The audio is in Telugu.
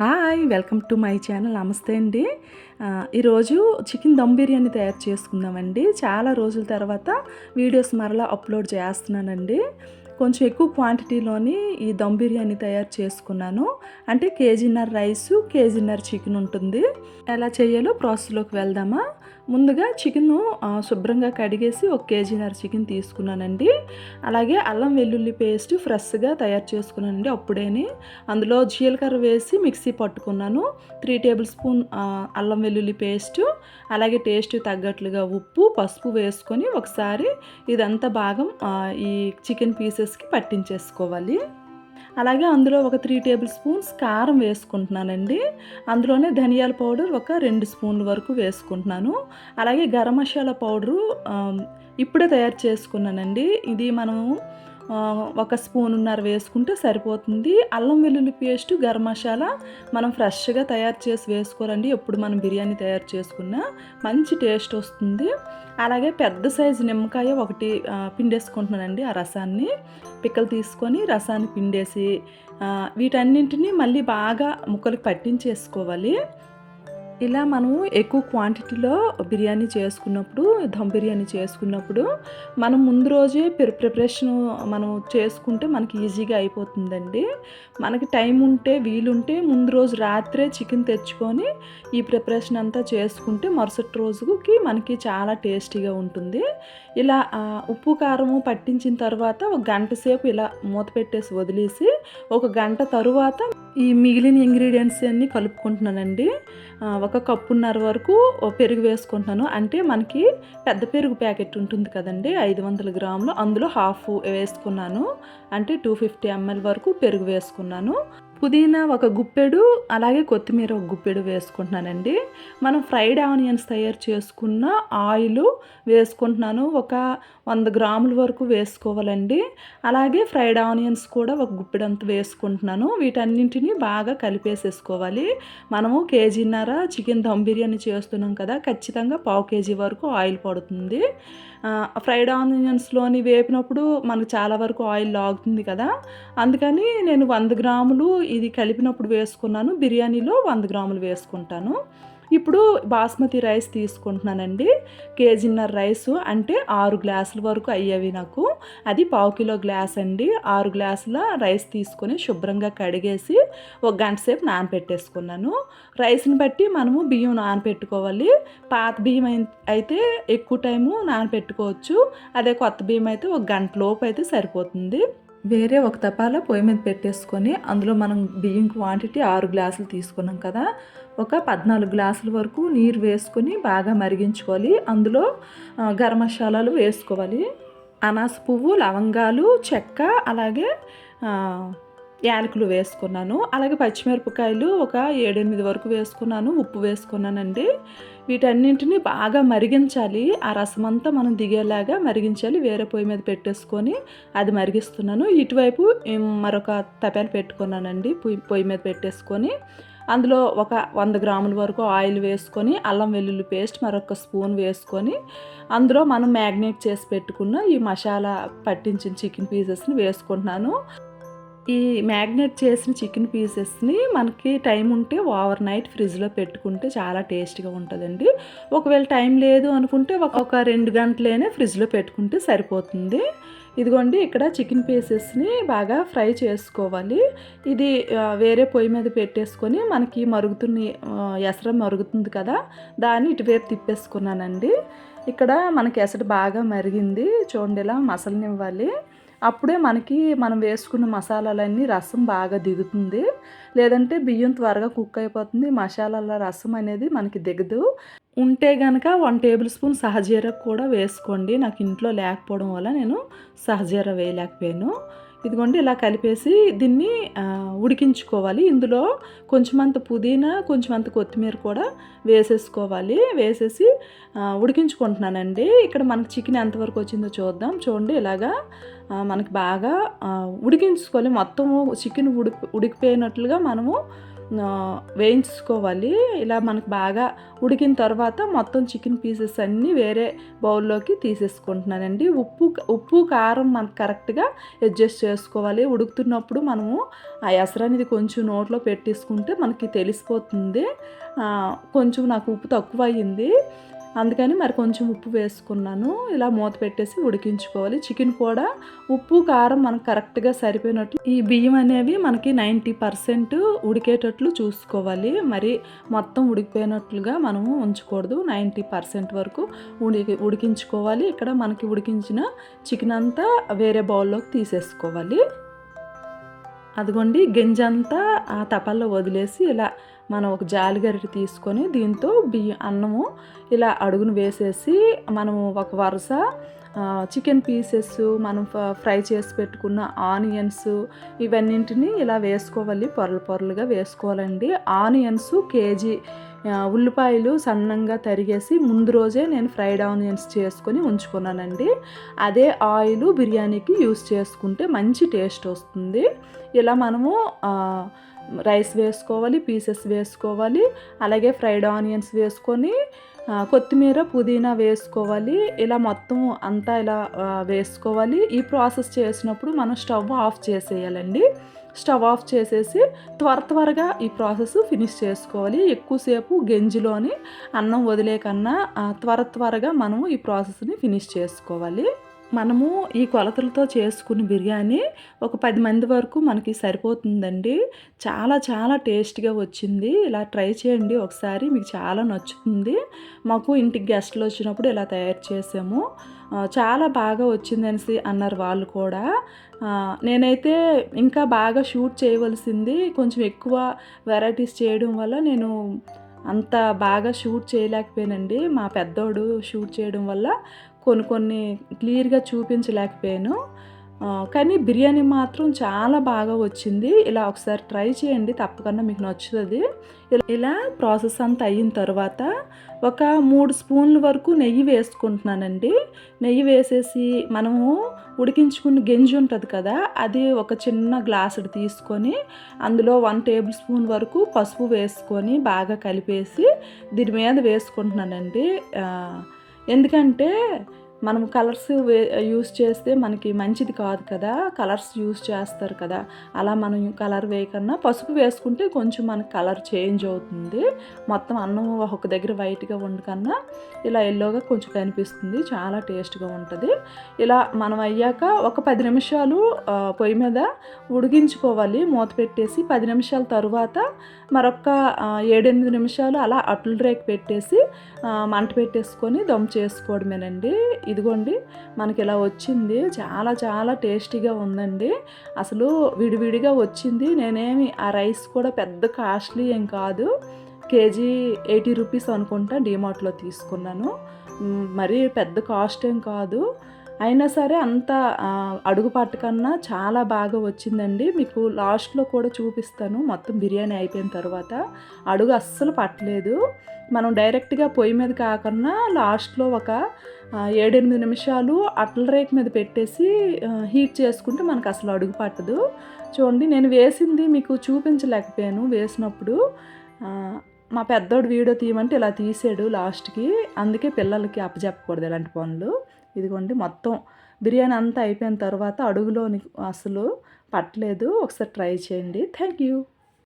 Hi welcome to my channel. Namaste అండి. ఈరోజు చికెన్ దమ్ బిర్యానీ తయారు చేసుకుందామండి. చాలా రోజుల తర్వాత వీడియోస్ మరలా అప్లోడ్ చేస్తున్నానండి. కొంచెం ఎక్కువ క్వాంటిటీలోని ఈ దమ్ బిర్యానీ తయారు చేసుకున్నాను. అంటే కేజీన్నర రైసు కేజీన్నర చికెన్ ఉంటుంది. ఎలా చేయాలో ప్రాసెస్లోకి వెళ్దామా? ముందుగా చికెన్ శుభ్రంగా కడిగేసి ఒక కేజీన్నర చికెన్ తీసుకున్నానండి. అలాగే అల్లం వెల్లుల్లి పేస్ట్ ఫ్రెష్గా తయారు చేసుకున్నానండి అప్పుడేని. అందులో జీలకర్ర వేసి మిక్సీ పట్టుకున్నాను. త్రీ టేబుల్ స్పూన్ అల్లం వెల్లుల్లి పేస్ట్ అలాగే టేస్ట్ తగ్గట్లుగా ఉప్పు పసుపు వేసుకొని ఒకసారి ఇదంతా భాగం ఈ చికెన్ పీసెస్కి పట్టించేసుకోవాలి. అలాగే అందులో ఒక త్రీ టేబుల్ స్పూన్స్ కారం వేసుకుంటున్నానండి. అందులోనే ధనియాల పౌడర్ ఒక రెండు స్పూన్ల వరకు వేసుకుంటున్నాను. అలాగే గరం మసాలా పౌడరు ఇప్పుడే తయారు చేసుకున్నానండి. ఇది మనము ఒక స్పూనున్నర వేసుకుంటే సరిపోతుంది. అల్లం వెల్లుల్లి పేస్ట్ గరం మసాలా మనం ఫ్రెష్గా తయారు చేసి వేసుకోవాలండి ఎప్పుడు మనం బిర్యానీ తయారు చేసుకున్నా మంచి టేస్ట్ వస్తుంది. అలాగే పెద్ద సైజు నిమ్మకాయ ఒకటి పిండేసుకుంటున్నానండి ఆ రసాన్ని. పిక్కలు తీసుకొని రసాన్ని పిండేసి వీటన్నింటినీ మళ్ళీ బాగా ముక్కలు పట్టించేసుకోవాలి. ఇలా మనము ఎక్కువ క్వాంటిటీలో బిర్యానీ చేసుకున్నప్పుడు దమ్ బిర్యానీ చేసుకున్నప్పుడు మనం ముందు రోజే ప్రిపరేషన్ మనం చేసుకుంటే మనకి ఈజీగా అయిపోతుందండి. మనకి టైం ఉంటే వీలుంటే ముందు రోజు రాత్రే చికెన్ తెచ్చుకొని ఈ ప్రిపరేషన్ అంతా చేసుకుంటే మరుసటి రోజుకి మనకి చాలా టేస్టీగా ఉంటుంది. ఇలా ఉప్పు కారము పట్టించిన తర్వాత ఒక గంట సేపు ఇలా మూత పెట్టేసి వదిలేసి ఒక గంట తరువాత ఈ మిగిలిన ఇంగ్రీడియంట్స్ అన్నీ కలుపుకుంటున్నానండి. ఒక కప్పున్నర వరకు పెరుగు వేసుకుంటున్నాను. అంటే మనకి పెద్ద పెరుగు ప్యాకెట్ ఉంటుంది కదండి ఐదు వందల గ్రాములు. అందులో హాఫ్ వేసుకున్నాను. అంటే టూ ఫిఫ్టీ ఎంఎల్ వరకు పెరుగు వేసుకున్నాను. పుదీనా ఒక గుప్పెడు అలాగే కొత్తిమీర ఒక గుప్పెడు వేసుకుంటున్నానండి. మనం ఫ్రైడ్ ఆనియన్స్ తయారు చేసుకున్న ఆయిల్ వేసుకుంటున్నాను. ఒక వంద గ్రాముల వరకు వేసుకోవాలండి. అలాగే ఫ్రైడ్ ఆనియన్స్ కూడా ఒక గుప్పెడంత వేసుకుంటున్నాను. వీటన్నింటినీ బాగా కలిపేసేసుకోవాలి. మనము కేజీన్నర చికెన్ దమ్ బిర్యానీ చేస్తున్నాం కదా ఖచ్చితంగా పావు కేజీ వరకు ఆయిల్ పడుతుంది. ఫ్రైడ్ ఆనియన్స్లోని వేపినప్పుడు మనకు చాలా వరకు ఆయిల్ లాగుతుంది కదా. అందుకని నేను వంద గ్రాములు ఇది కలిపినప్పుడు వేసుకున్నాను. బిర్యానీలో వంద గ్రాములు వేసుకుంటాను. ఇప్పుడు బాస్మతి రైస్ తీసుకుంటున్నానండి. కేజీన్నర రైస్ అంటే ఆరు గ్లాసుల వరకు అయ్యేవి నాకు. అది పావు కిలో గ్లాస్ అండి. ఆరు గ్లాసుల రైస్ తీసుకొని శుభ్రంగా కడిగేసి ఒక గంట సేపు నానపెట్టేసుకున్నాను. రైస్ని బట్టి మనము బియ్యం నానపెట్టుకోవాలి. పాత బియ్యం అయితే ఎక్కువ టైము నానపెట్టుకోవచ్చు. అదే కొత్త బియ్యం అయితే ఒక గంట లోపు అయితే సరిపోతుంది. వేరే ఒక తపాల పొయ్యి మీద పెట్టేసుకొని అందులో మనం బియ్యం క్వాంటిటీ ఆరు గ్లాసులు తీసుకున్నాం కదా. ఒక పద్నాలుగు గ్లాసుల వరకు నీరు వేసుకొని బాగా మరిగించుకోవాలి. అందులో గరం మసాలాలు వేసుకోవాలి. అనాస పువ్వు లవంగాలు చెక్క అలాగే యాలకులు వేసుకున్నాను. అలాగే పచ్చిమిరపకాయలు ఒక ఏడెనిమిది వరకు వేసుకున్నాను ఉప్పు వేసుకున్నానండి. వీటన్నింటినీ బాగా మరిగించాలి. ఆ రసం అంతా మనం దిగేలాగా మరిగించాలి. వేరే పొయ్యి మీద పెట్టేసుకొని అది మరిగిస్తున్నాను. ఇటువైపు మరొక తపాలు పెట్టుకున్నానండి. పొయ్యి పొయ్యి మీద పెట్టేసుకొని అందులో ఒక వంద గ్రాముల వరకు ఆయిల్ వేసుకొని అల్లం వెల్లుల్లి పేస్ట్ మరొక స్పూన్ వేసుకొని అందులో మనం మ్యాగ్నేట్ చేసి పెట్టుకున్న ఈ మసాలా పట్టించిన చికెన్ పీసెస్ని వేసుకుంటున్నాను. ఈ మ్యాగ్నేట్ చేసిన చికెన్ పీసెస్ని మనకి టైం ఉంటే ఓవర్ నైట్ ఫ్రిడ్జ్లో పెట్టుకుంటే చాలా టేస్ట్గా ఉంటుందండి. ఒకవేళ టైం లేదు అనుకుంటే ఒక రెండు గంటలేనే ఫ్రిడ్జ్లో పెట్టుకుంటే సరిపోతుంది. ఇదిగోండి ఇక్కడ చికెన్ పీసెస్ని బాగా ఫ్రై చేసుకోవాలి. ఇది వేరే పొయ్యి మీద పెట్టేసుకొని మనకి మరుగుతున్న ఎసర మరుగుతుంది కదా దాన్ని ఇటువైపు తిప్పేసుకున్నానండి. ఇక్కడ మనకి ఎసరు బాగా మరిగింది. చూడండి ఇలా మసలనివ్వాలి. అప్పుడే మనకి మనం వేసుకున్న మసాలాలన్నీ రసం బాగా దిగుతుంది. లేదంటే బియ్యం త్వరగా కుక్ అయిపోతుంది. మసాలాల రసం అనేది మనకి దిగదు. ఉంటే గనక వన్ టేబుల్ స్పూన్ సహజీర కూడా వేసుకోండి. నాకు ఇంట్లో లేకపోవడం వల్ల నేను సహజీర వేయలేకపోయాను. ఇదిగోండి ఇలా కలిపేసి దీన్ని ఉడికించుకోవాలి. ఇందులో కొంచెమంత పుదీనా కొంచెమంత కొత్తిమీర కూడా వేసేసుకోవాలి. వేసేసి ఉడికించుకుంటున్నానండి. ఇక్కడ మనకి చికెన్ ఎంతవరకు వచ్చిందో చూద్దాం. చూడండి ఇలాగా మనకి బాగా ఉడికించుకోవాలి. మొత్తము చికెన్ ఉడికి ఉడికిపోయినట్లుగా మనము వేయించుకోవాలి. ఇలా మనకు బాగా ఉడికిన తర్వాత మొత్తం చికెన్ పీసెస్ అన్నీ వేరే బౌల్లోకి తీసేసుకుంటున్నానండి. ఉప్పు ఉప్పు కారం మనకు కరెక్ట్గా అడ్జస్ట్ చేసుకోవాలి. ఉడుకుతున్నప్పుడు మనము ఆ ఎసరు అనేది కొంచెం నోట్లో పెట్టేసుకుంటే మనకి తెలిసిపోతుంది. కొంచెం నాకు ఉప్పు తక్కువ అయ్యింది అందుకని మరి కొంచెం ఉప్పు వేసుకున్నాను. ఇలా మూత పెట్టేసి ఉడికించుకోవాలి. చికెన్ కూడా ఉప్పు కారం మనకు కరెక్ట్గా సరిపోయినట్లు ఈ బియ్యం అనేవి మనకి నైంటీ పర్సెంట్ ఉడికేటట్లు చూసుకోవాలి. మరి మొత్తం ఉడికిపోయినట్లుగా మనము ఉంచకూడదు. నైంటీ పర్సెంట్ వరకు ఉడికి ఉడికించుకోవాలి. ఇక్కడ మనకి ఉడికించిన చికెన్ అంతా వేరే బౌల్లోకి తీసేసుకోవాలి. అదిగోండి గింజంతా ఆ తపల్లో వదిలేసి ఇలా మనం ఒక జాలిగరిట తీసుకొని దీంతో బియ్యం అన్నము ఇలా అడుగును వేసేసి మనము ఒక వరుస చికెన్ పీసెస్ మనం ఫ్రై చేసి పెట్టుకున్న ఆనియన్స్ ఇవన్నింటినీ ఇలా వేసుకోవాలి పొరలు పొరలుగా వేసుకోవాలండి. ఆనియన్స్ కేజీ ఉల్లిపాయలు సన్నంగా తరిగేసి ముందు రోజే నేను ఫ్రైడ్ ఆనియన్స్ చేసుకొని ఉంచుకున్నానండి. అదే ఆయిల్ బిర్యానీకి యూస్ చేసుకుంటే మంచి టేస్ట్ వస్తుంది. ఇలా మనము రైస్ వేసుకోవాలి పీసెస్ వేసుకోవాలి అలాగే ఫ్రైడ్ ఆనియన్స్ వేసుకొని కొత్తిమీర పుదీనా వేసుకోవాలి. ఇలా మొత్తం అంతా ఇలా వేసుకోవాలి. ఈ ప్రాసెస్ చేసినప్పుడు మనం స్టవ్ ఆఫ్ చేసేయాలండి. స్టవ్ ఆఫ్ చేసేసి త్వర త్వరగా ఈ ప్రాసెస్ ఫినిష్ చేసుకోవాలి. ఎక్కువసేపు గెంజిలోని అన్నం వదిలే కన్నా త్వర త్వరగా మనము ఈ ప్రాసెస్ని ఫినిష్ చేసుకోవాలి. మనము ఈ కొలతలతో చేసుకున్న బిర్యానీ ఒక పది మంది వరకు మనకి సరిపోతుందండి. చాలా చాలా టేస్ట్గా వచ్చింది. ఇలా ట్రై చేయండి ఒకసారి మీకు చాలా నచ్చుతుంది. మాకు ఇంటికి గెస్ట్లు వచ్చినప్పుడు ఇలా తయారు చేసాము. చాలా బాగా వచ్చిందనేసి అన్నారు వాళ్ళు కూడా. నేనైతే ఇంకా బాగా షూట్ చేయవలసింది కొంచెం ఎక్కువ వెరైటీస్ చేయడం వల్ల నేను అంత బాగా షూట్ చేయలేకపోయానండి. మా పెద్దోడు షూట్ చేయడం వల్ల కొన్ని కొన్ని క్లియర్గా చూపించలేకపోయాను. కానీ బిర్యానీ మాత్రం చాలా బాగా వచ్చింది. ఇలా ఒకసారి ట్రై చేయండి తప్పకుండా మీకు నచ్చుతుంది. ఇలా- ఇలా ప్రాసెస్ అంతా అయిన తర్వాత ఒక మూడు స్పూన్ల వరకు నెయ్యి వేసుకుంటున్నానండి. నెయ్యి వేసేసి మనము ఉడికించుకున్న గెంజి ఉంటుంది కదా అది ఒక చిన్న గ్లాసుడు తీసుకొని అందులో వన్ టేబుల్ స్పూన్ వరకు పసుపు వేసుకొని బాగా కలిపేసి దీని మీద వేసుకుంటున్నానండి. ఎందుకంటే మనం కలర్స్ వే యూస్ చేస్తే మనకి మంచిది కాదు కదా. కలర్స్ యూస్ చేస్తారు కదా. అలా మనం కలర్ వేయకన్నా పసుపు వేసుకుంటే కొంచెం మనకి కలర్ చేంజ్ అవుతుంది. మొత్తం అన్నం ఒక దగ్గర వైట్గా ఉండకన్నా ఇలా ఎల్లోగా కొంచెం కనిపిస్తుంది. చాలా టేస్ట్గా ఉంటుంది. ఇలా మనం అయ్యాక ఒక పది నిమిషాలు పొయ్యి మీద ఉడికించుకోవాలి. మూత పెట్టేసి పది నిమిషాల తరువాత మరొక ఏడెనిమిది నిమిషాలు అలా అట్లు రేక్ పెట్టేసి మంట పెట్టేసుకొని దమ్ చేసుకోవడమేనండి. ఇదిగోండి మనకి ఇలా వచ్చింది. చాలా చాలా టేస్టీగా ఉందండి. అసలు విడివిడిగా వచ్చింది. నేనేమి ఆ రైస్ కూడా పెద్ద కాస్ట్లీ ఏం కాదు. కేజీ ఎయిటీ రూపీస్ అనుకుంటా డిమార్ట్లో తీసుకున్నాను. మరీ పెద్ద కాస్ట్ ఏం కాదు. అయినా సరే అంత అడుగుపాటు అడుగు పట్టకన్నా చాలా బాగా వచ్చిందండి. మీకు లాస్ట్లో కూడా చూపిస్తాను. మొత్తం బిర్యానీ అయిపోయిన తర్వాత అడుగు అస్సలు పట్టలేదు. మనం డైరెక్ట్గా పొయ్యి మీద కాకుండా లాస్ట్లో ఒక ఏడెనిమిది నిమిషాలు అట్ల రేక్ మీద పెట్టేసి హీట్ చేసుకుంటే మనకు అసలు అడుగు పట్టదు. చూడండి నేను వేసింది మీకు చూపించలేకపోయాను వేసినప్పుడు. మా పెద్దోడు వీడియో తీయమంటే ఇలా తీసాడు లాస్ట్కి. అందుకే పిల్లలకి అప్పచెప్పకూడదు ఇలాంటి పనులు. ఇదిగోండి మొత్తం బిర్యానీ అంతా అయిపోయిన తర్వాత అడుగులోని అసలు పట్టలేదు. ఒకసారి ట్రై చేయండి. Thank you.